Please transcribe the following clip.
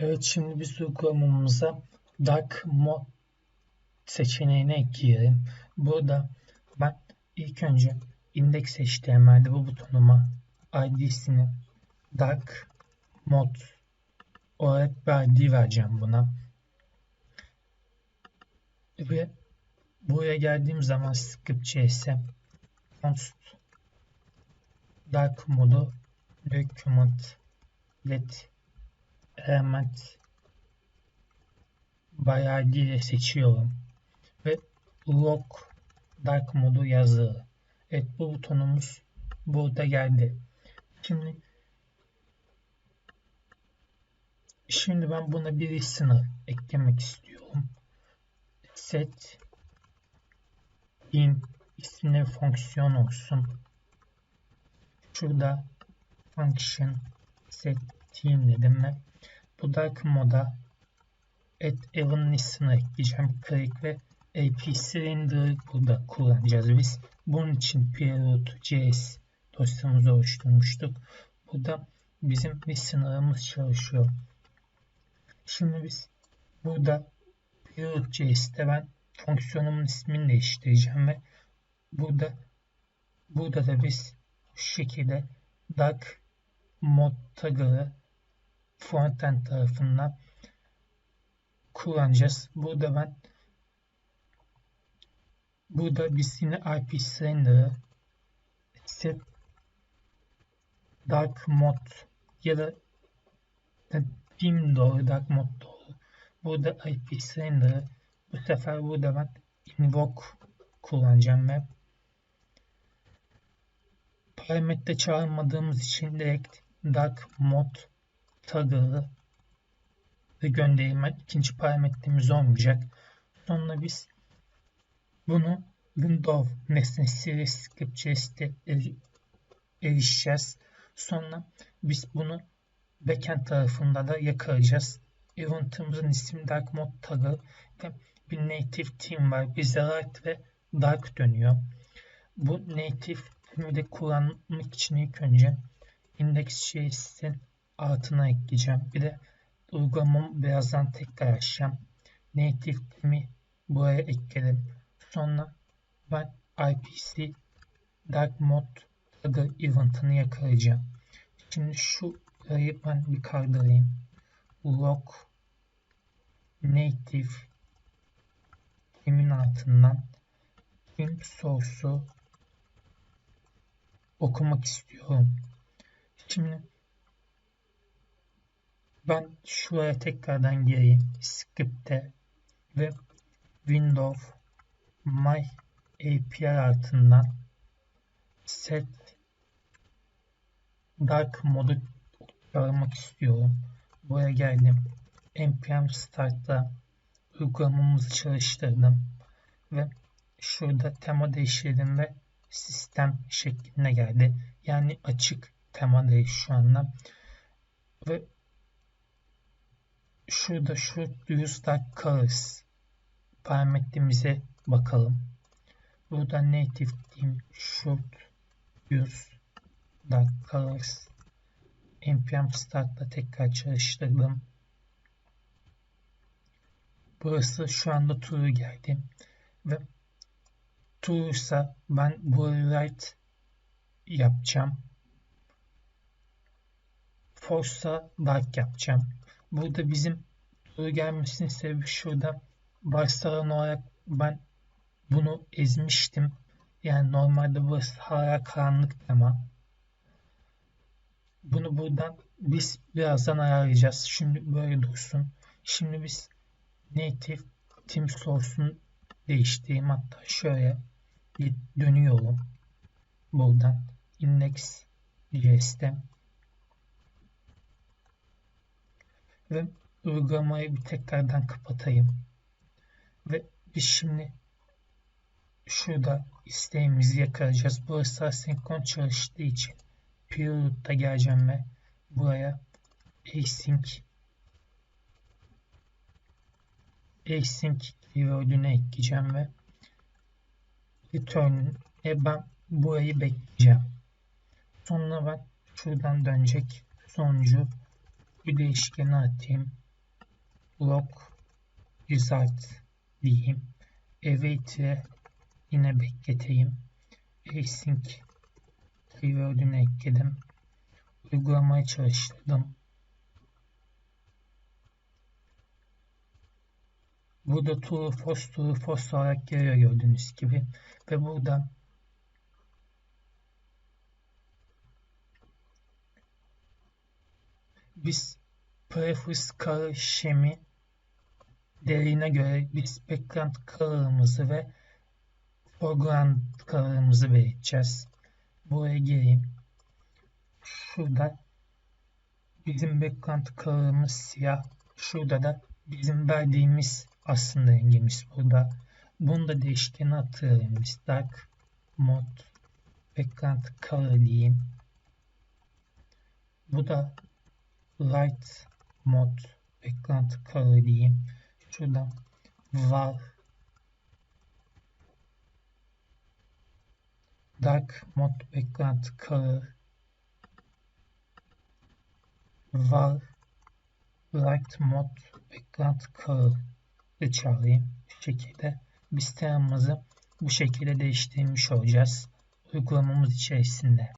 Evet şimdi biz uygulamamıza Dark Mode seçeneğini ekleyelim. Burada ben ilk önce index HTML'de bu butonuma ID'sini Dark Mode olarak bir ID vereceğim buna. Ve buraya geldiğim zaman script.js'e const dark modu document let element by ID ile seçiyorum ve log dark modu yazılı. Evet bu butonumuz burada geldi. Şimdi şimdi ben buna bir sınır eklemek istiyorum. Set in isimli fonksiyon olsun. Şurada function set team dedim ve bu dark moda add event listener ekleyeceğim. Click ve APC render'ı burada kullanacağız biz. Bunun için preroute.js dosyamızı oluşturmuştuk. Burada bizim listener'ımız çalışıyor. Şimdi biz burada preroute.js'te ben fonksiyonumun ismini değiştireceğim ve burada burada da biz şu şekilde dark mod tag'ı frontend tarafından kullanacağız. Burada ben burada biz yine IP render'ı set dark mod ya da dim doğru dark mod doğru. Burada IP render'ı bu sefer burada ben invoke kullanacağım ve parametre çağırmadığımız için direkt dark mod tag'ı ve gönderme ikinci parametremiz olmayacak. Sonra biz bunu window nesnesiyle script.js'te erişeceğiz. Sonra biz bunu backend tarafında da yakalayacağız. Event'ımızın ismi dark mode tagı ve bir native theme var. Bize light ve dark dönüyor. Bu native theme'i de kullanmak için ilk önce index.js'in altına ekleyeceğim. Bir de uygulamamı birazdan tekrar açacağım. Native theme'i buraya ekledim. Sonra ben IPC Dark Mode tagı event'ını yakalayacağım. Şimdi şu burayı ben bir kaldırayım. Log native theme'in altından theme source'u okumak istiyorum. Şimdi ben şuraya tekrardan gireyim. Script'te ve Windows My API altından set dark modu çağırmak istiyorum. Buraya geldim. npm start'ta uygulamamızı çalıştırdım ve şurada tema değiştirdim ve sistem şeklinde geldi. Yani açık temadayız şu anda. Ve şurada şu use dark colors parametremize bakalım. Burada native theme should use colors npm start'la tekrar çalıştırdım. Burası şu anda true geldi ve true ise ben burayı write yapacağım. Force'a dark yapacağım. Burada bizim gelmesinin sebebi şurada varsayılan olarak ben bunu ezmiştim. Yani normalde burası hala karanlık tema. Bunu buradan biz birazdan ayarlayacağız. Şimdi böyle dursun. Şimdi biz native team source'unu değiştireyim. Hatta şöyle dönüyorum. Buradan index ve uygulamayı bir tekrardan kapatayım. Ve biz şimdi şurada isteğimizi yakalayacağız. Burası asenkron çalıştığı için period'da geleceğim ve buraya async async keyword'ünü ekleyeceğim ve return e ben burayı bekleyeceğim. Sonra ben şuradan dönecek sonucu bir değişkeni atayım. log result diyeyim. Await'e yine bekleteyim. Async keyword'ünü ekledim. Uygulamayı çalıştırdım. Burada true false true false olarak geliyor gördüğünüz gibi. Ve burada biz color şemi değerine göre biz background color'ımızı ve foreground color'ımızı belirteceğiz. Buraya geleyim. Şurada bizim background color'ımız siyah. Şurada da bizim verdiğimiz aslında rengimiz burada. Bunu da değişkeni atıyorum. Dark mode background color diyeyim. Bu da light mode background color diyeyim. Şuradan var dark mode background color var light mode background color çağırayım. Bu şekilde biz bu şekilde değiştirmiş olacağız uygulamamız içerisinde.